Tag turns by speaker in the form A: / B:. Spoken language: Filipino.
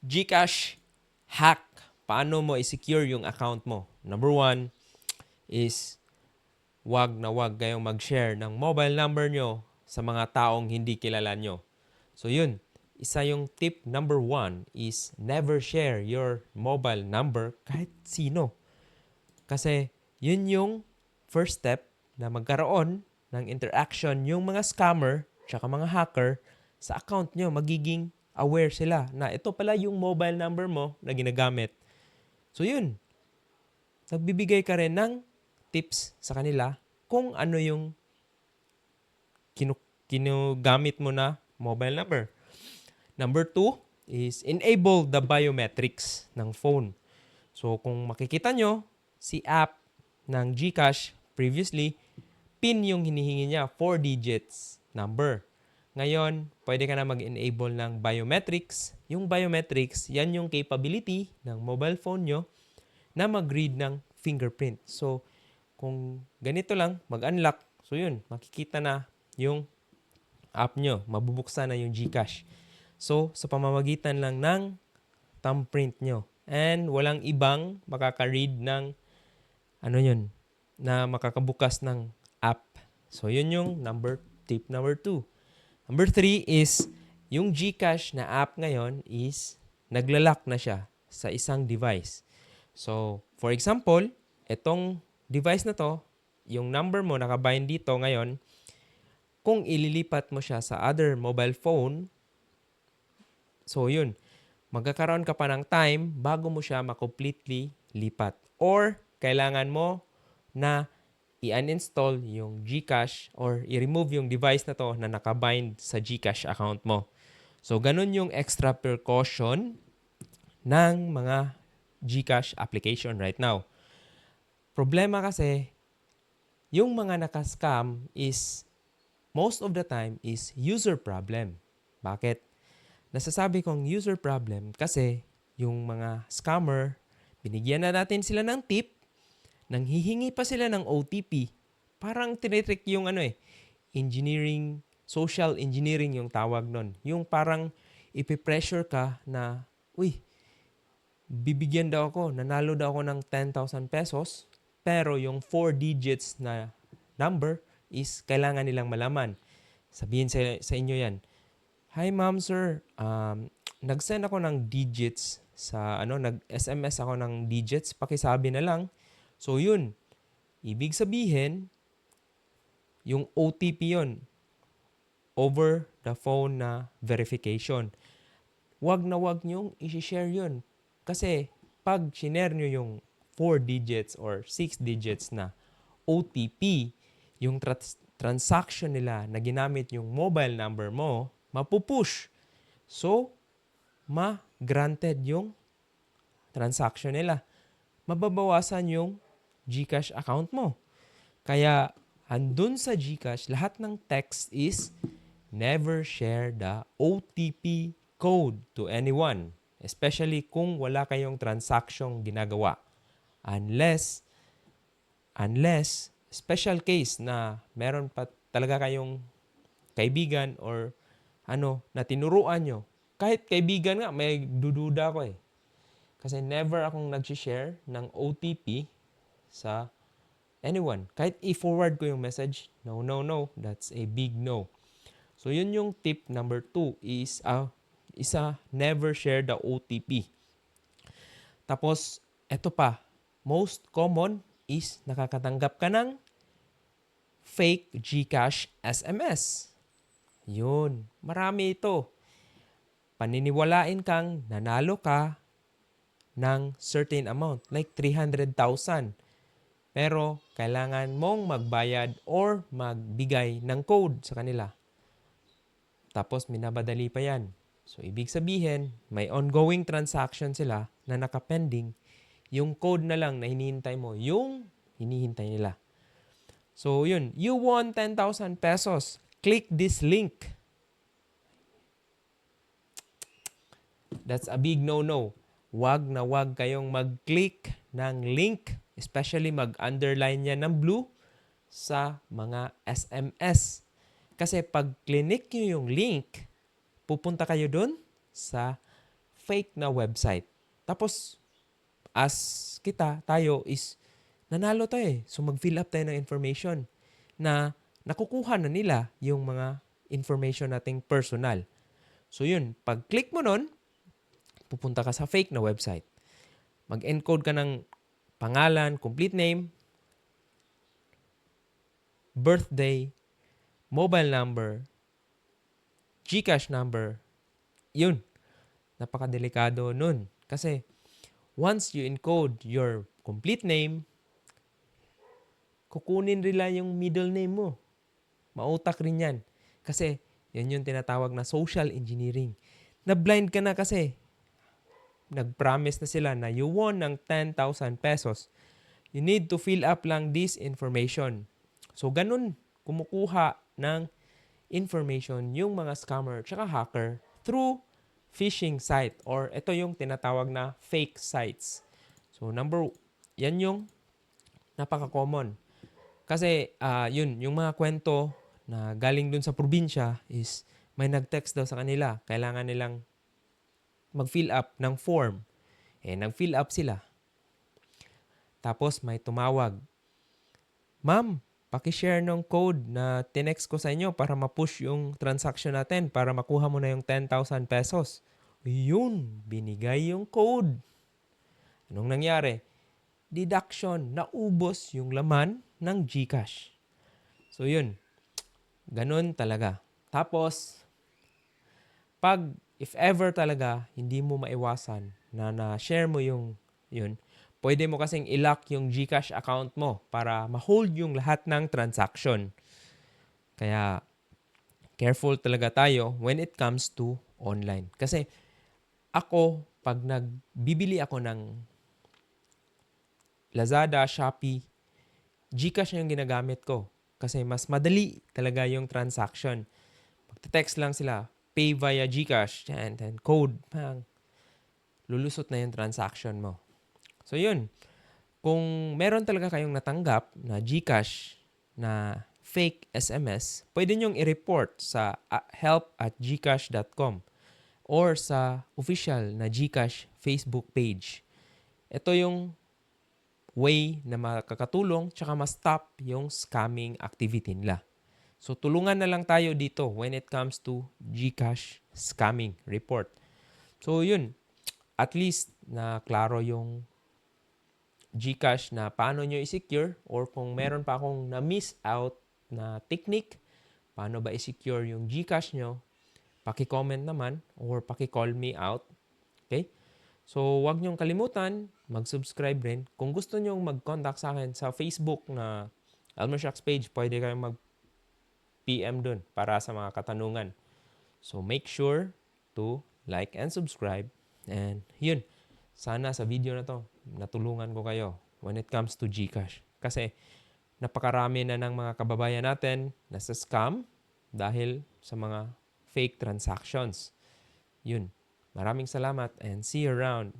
A: Gcash hack. Paano mo i-secure yung account mo? Number one is wag na wag kayong mag-share ng mobile number nyo sa mga taong hindi kilala nyo. So yun, isa yung tip number one is never share your mobile number kahit sino. Kasi yun yung first step na magkaroon ng interaction yung mga scammer tsaka mga hacker sa account nyo. Magiging aware sila na ito pala yung mobile number mo na ginagamit. So yun, nagbibigay ka rin ng tips sa kanila kung ano yung kinu kinugamit mo na mobile number. Number two is enable the biometrics ng phone. So kung makikita nyo, si app ng GCash previously, PIN yung hinihingi niya, 4 digits number. Ngayon, pwede ka na mag-enable ng biometrics. Yung biometrics, yan yung capability ng mobile phone nyo na mag-read ng fingerprint. So, kung ganito lang, mag-unlock. So, yun, makikita na yung app nyo. Mabubuksan na yung GCash. So, sa pamamagitan lang ng thumbprint nyo. And walang ibang makaka-read ng ano yun, na makakabukas ng app. So, yun yung number tip number two. Number three is, yung GCash na app ngayon is naglalak na siya sa isang device. So, for example, itong device na to, yung number mo nakabind dito ngayon, kung ililipat mo siya sa other mobile phone, so yun, magkakaroon ka pa ng time bago mo siya ma-completely lipat. Or, kailangan mo na i-uninstall yung GCash or i-remove yung device na to na nakabind sa GCash account mo. So, ganun yung extra precaution ng mga GCash application right now. Problema kasi, yung mga nakascam is, most of the time, is user problem. Bakit? Nasasabi kong user problem kasi yung mga scammer, binigyan na natin sila ng tip, nang hihingi pa sila ng OTP. Parang tinitrick yung ano eh, engineering, social engineering yung tawag nun. Yung parang ipipressure ka na, uy, bibigyan daw ako, nanalo daw ako ng 10,000 pesos, pero yung 4 digits na number is kailangan nilang malaman. Sabihin sa, sa inyo yan, Hi ma'am sir, um, nag-send ako ng digits sa ano, nag-SMS ako ng digits, pakisabi na lang. So yun, ibig sabihin, yung OTP yon over the phone na verification. Wag na wag niyong i-share yun. Kasi pag shinare nyo yung 4 digits or 6 digits na OTP, yung trans- transaction nila na ginamit yung mobile number mo, mapupush. So, ma-granted yung transaction nila. Mababawasan yung GCash account mo. Kaya, andun sa GCash, lahat ng text is never share the OTP code to anyone. Especially kung wala kayong transaction ginagawa. Unless, unless, special case na meron pa talaga kayong kaibigan or ano, na tinuruan nyo. Kahit kaibigan nga, may dududa ko eh. Kasi never akong nag-share ng OTP sa anyone. Kahit i-forward ko yung message, no, no, no, that's a big no. So, yun yung tip number two is, uh, isa, never share the OTP. Tapos, eto pa, most common is nakakatanggap ka ng fake GCash SMS. Yun, marami ito. Paniniwalain kang nanalo ka ng certain amount, like 300,000. Pero kailangan mong magbayad or magbigay ng code sa kanila. Tapos minabadali pa yan. So ibig sabihin, may ongoing transaction sila na nakapending. Yung code na lang na hinihintay mo, yung hinihintay nila. So yun, you won 10,000 pesos click this link. That's a big no-no. Wag na wag kayong mag-click ng link, especially mag-underline yan ng blue sa mga SMS. Kasi pag clinic nyo yung link, pupunta kayo dun sa fake na website. Tapos, as kita, tayo is, nanalo tayo eh. So, mag-fill up tayo ng information na nakukuha na nila yung mga information nating personal. So, yun. Pag-click mo nun, pupunta ka sa fake na website. Mag-encode ka ng pangalan, complete name, birthday, mobile number, GCash number. Yun. Napakadelikado nun. Kasi once you encode your complete name, kukunin nila yung middle name mo. Mautak rin yan. Kasi yan yung tinatawag na social engineering. Na-blind ka na kasi. Nag-promise na sila na you won ng 10,000 pesos. You need to fill up lang this information. So, ganun kumukuha ng information yung mga scammer tsaka hacker through phishing site or ito yung tinatawag na fake sites. So, number, yan yung napaka-common. Kasi, ah, yun, yung mga kwento na galing dun sa probinsya is may nag-text daw sa kanila. Kailangan nilang mag-fill up ng form. Eh, nag-fill up sila. Tapos may tumawag. Ma'am, pakishare ng code na tinext ko sa inyo para ma-push yung transaction natin para makuha mo na yung 10,000 pesos. Yun, binigay yung code. Anong nangyari? Deduction, naubos yung laman ng GCash. So yun, ganun talaga. Tapos, pag if ever talaga hindi mo maiwasan na na-share mo yung yun, pwede mo kasing ilock yung GCash account mo para ma-hold yung lahat ng transaction. Kaya careful talaga tayo when it comes to online. Kasi ako, pag nagbibili ako ng Lazada, Shopee, GCash yung ginagamit ko. Kasi mas madali talaga yung transaction. Pagte-text lang sila, pay via GCash, and then code, pang, lulusot na yung transaction mo. So yun, kung meron talaga kayong natanggap na GCash na fake SMS, pwede nyong i-report sa help at gcash.com or sa official na GCash Facebook page. Ito yung way na makakatulong tsaka ma-stop yung scamming activity nila. So tulungan na lang tayo dito when it comes to GCash scamming report. So yun, at least na klaro yung GCash na paano nyo i-secure or kung meron pa akong na-miss out na technique, paano ba i-secure yung GCash nyo, paki-comment naman or paki-call me out. Okay? So, wag niyong kalimutan, mag-subscribe rin. Kung gusto niyong mag-contact sa akin sa Facebook na Elmer Shocks page, pwede kayong mag-PM dun para sa mga katanungan. So, make sure to like and subscribe. And yun, sana sa video na to, natulungan ko kayo when it comes to GCash. Kasi napakarami na ng mga kababayan natin na sa scam dahil sa mga fake transactions. Yun. Maraming salamat and see you around.